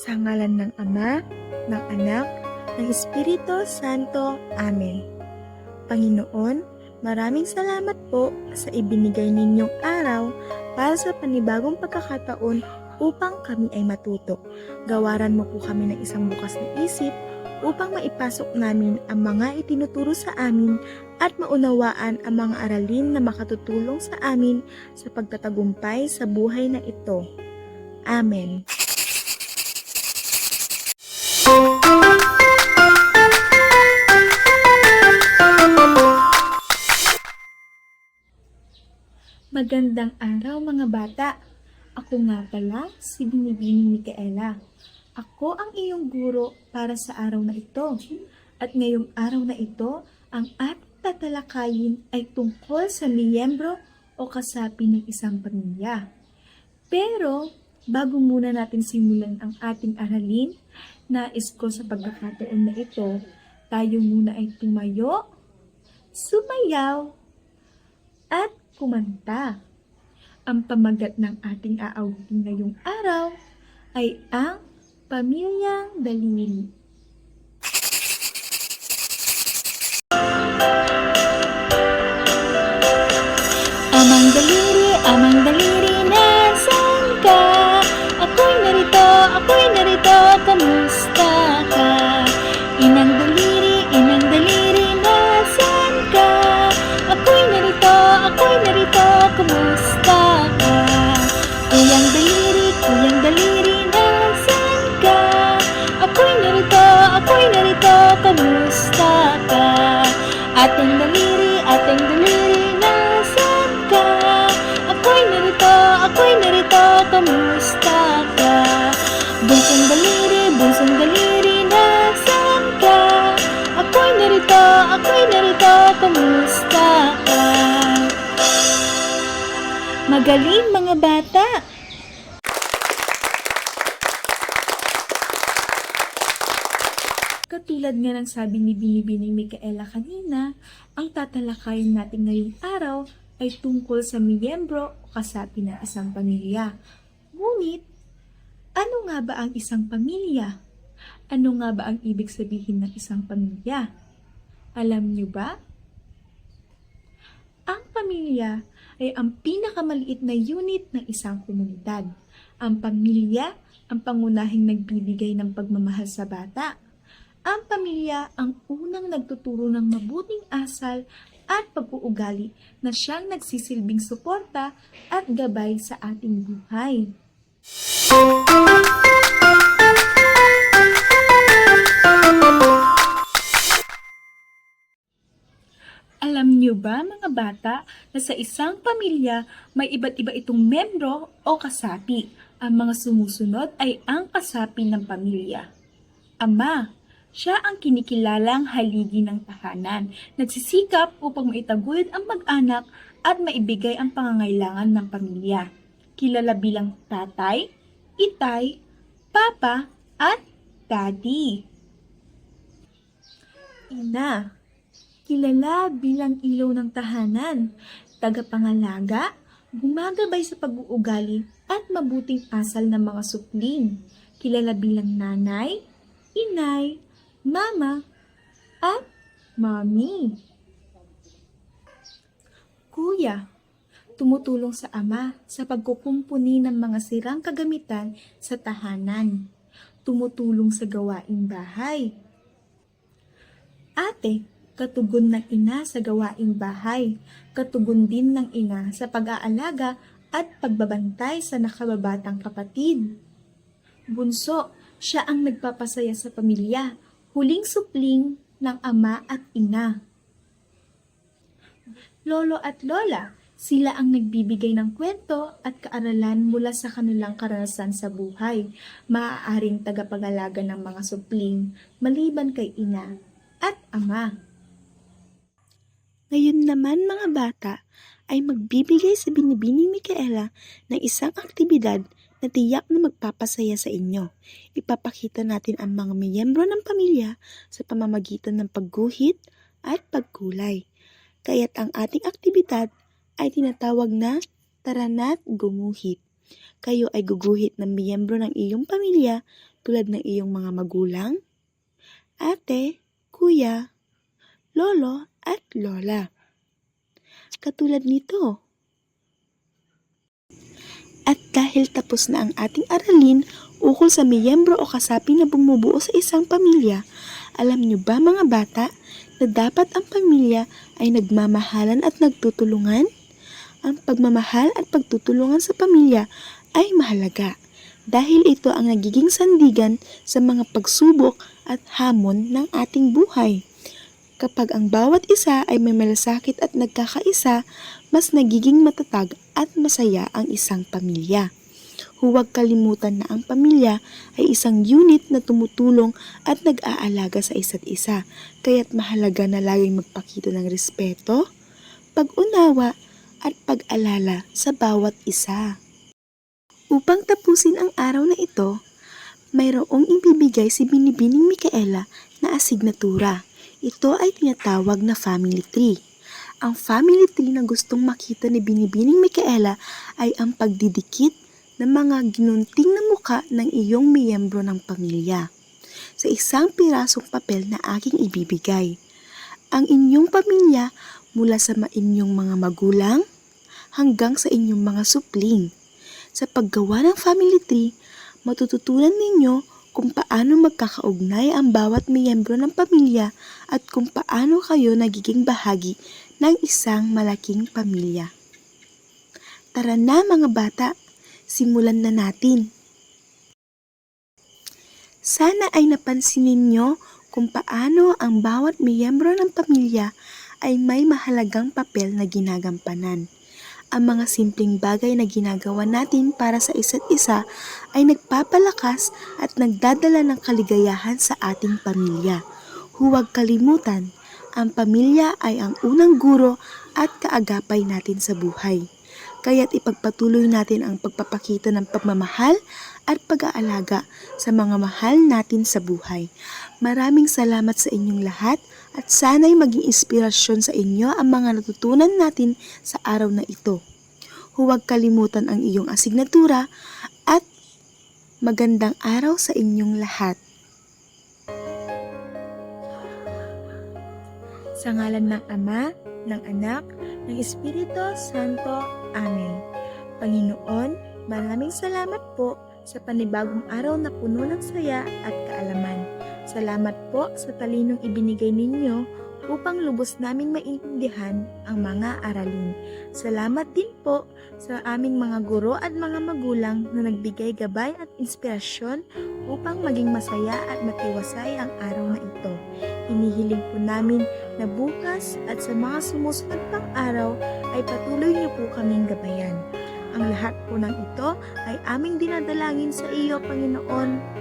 Sa ngalan ng Ama, ng Anak, ng Espiritu Santo. Amen. Panginoon, maraming salamat po sa ibinigay ninyong araw para sa panibagong pagkakataon upang kami ay matuto. Gawaran mo po kami ng isang bukas na isip upang maipasok namin ang mga itinuturo sa amin at maunawaan ang mga aralin na makatutulong sa amin sa pagtatagumpay sa buhay na ito. Amen. Magandang araw mga bata. Ako nga pala si Binibining Micaela. Ako ang iyong guro para sa araw na ito. At ngayong araw na ito, ang ating tatalakayin ay tungkol sa miyembro o kasapi ng isang pamilya. Pero, bago muna natin simulan ang ating aralin, nais ko sa pagkakataon na ito, tayo muna ay tumayo, sumayaw, at kumanta. Ang pamagat ng ating aawitin ngayong araw ay ang Pamilyang Daliri. Amang daliri, amang Magaling mga bata! Katulad nga ng sabi ni Binibining Micaela kanina, ang tatalakayin natin ngayong araw ay tungkol sa miyembro o kasapi ng isang pamilya. Ngunit, ano nga ba ang isang pamilya? Ano nga ba ang ibig sabihin ng isang pamilya? Alam niyo ba? Ang pamilya ay ang pinakamaliit na unit ng isang komunidad. Ang pamilya ang pangunahing nagbibigay ng pagmamahal sa bata. Ang pamilya ang unang nagtuturo ng mabuting asal at pag-uugali na siyang nagsisilbing suporta at gabay sa ating buhay. Alam niyo ba mga bata na sa isang pamilya may iba't iba itong membro o kasapi. Ang mga sumusunod ay ang kasapi ng pamilya. Ama, siya ang kinikilalang haligi ng tahanan, nagsisikap upang maitaguyod ang mag-anak at maibigay ang pangangailangan ng pamilya. Kilala bilang tatay, itay, papa, at daddy. Ina, kilala bilang ilaw ng tahanan, tagapangalaga, gumagabay sa pag-uugali at mabuting asal ng mga supling. Kilala bilang nanay, inay, mama, at mami. Kuya, tumutulong sa ama sa pagkukumpuni ng mga sirang kagamitan sa tahanan. Tumutulong sa gawaing bahay. Ate, katugon ng ina sa gawaing bahay, katugon din ng ina sa pag-aalaga at pagbabantay sa nakababatang kapatid. Bunso, siya ang nagpapasaya sa pamilya, huling supling ng ama at ina. Lolo at lola, sila ang nagbibigay ng kwento at kaaralan mula sa kanilang karanasan sa buhay, maaaring tagapag-alaga ng mga supling maliban kay ina at ama. Ngayon naman mga bata ay magbibigay sa binibining Micaela ng isang aktibidad na tiyak na magpapasaya sa inyo. Ipapakita natin ang mga miyembro ng pamilya sa pamamagitan ng pagguhit at pagkulay. Kaya't ang ating aktibidad ay tinatawag na Tara na't gumuhit. Kayo ay guguhit ng miyembro ng iyong pamilya tulad ng iyong mga magulang, ate, kuya, lolo, at lola. Katulad nito. At dahil tapos na ang ating aralin ukol sa miyembro o kasapi na bumubuo sa isang pamilya, alam niyo ba mga bata na dapat ang pamilya ay nagmamahalan at nagtutulungan? Ang pagmamahal at pagtutulungan sa pamilya ay mahalaga dahil ito ang nagiging sandigan sa mga pagsubok at hamon ng ating buhay. Kapag ang bawat isa ay may malasakit at nagkakaisa, mas nagiging matatag at masaya ang isang pamilya. Huwag kalimutan na ang pamilya ay isang unit na tumutulong at nag-aalaga sa isa't isa, kaya't mahalaga na laging magpakita ng respeto, pag-unawa, at pag-alala sa bawat isa. Upang tapusin ang araw na ito, mayroong ibibigay si Binibining Mikaela na asignatura. Ito ay tinatawag na family tree. Ang family tree na gustong makita ni Binibining Mikaela ay ang pagdidikit ng mga ginunting na muka ng iyong miyembro ng pamilya sa isang pirasong papel na aking ibibigay. Ang inyong pamilya mula sa inyong mga magulang hanggang sa inyong mga supling. Sa paggawa ng family tree, matututunan ninyo kung paano magkakaugnay ang bawat miyembro ng pamilya at kung paano kayo nagiging bahagi ng isang malaking pamilya. Tara na mga bata, simulan na natin. Sana ay napansin ninyo kung paano ang bawat miyembro ng pamilya ay may mahalagang papel na ginagampanan. Ang mga simpleng bagay na ginagawa natin para sa isa't isa ay nagpapalakas at nagdadala ng kaligayahan sa ating pamilya. Huwag kalimutan, ang pamilya ay ang unang guro at kaagapay natin sa buhay. Kaya't ipagpatuloy natin ang pagpapakita ng pagmamahal at pag-aalaga sa mga mahal natin sa buhay. Maraming salamat sa inyong lahat at sana'y maging inspirasyon sa inyo ang mga natutunan natin sa araw na ito. Huwag kalimutan ang iyong asignatura at magandang araw sa inyong lahat. Sa ngalan ng Ama, ng Anak, ng Espiritu Santo. Amen. Panginoon, maraming salamat po sa panibagong araw na puno ng saya at kaalaman. Salamat po sa talinong ibinigay ninyo upang lubos naming maintindihan ang mga aralin. Salamat din po sa aming mga guro at mga magulang na nagbigay gabay at inspirasyon upang maging masaya at matiwasay ang araw na ito. Inihiling po namin na bukas at sa mga sumusunod pang araw ay patuloy niyo po kaming gabayan. Ang lahat po ng ito ay aming dinadalangin sa iyo, Panginoon.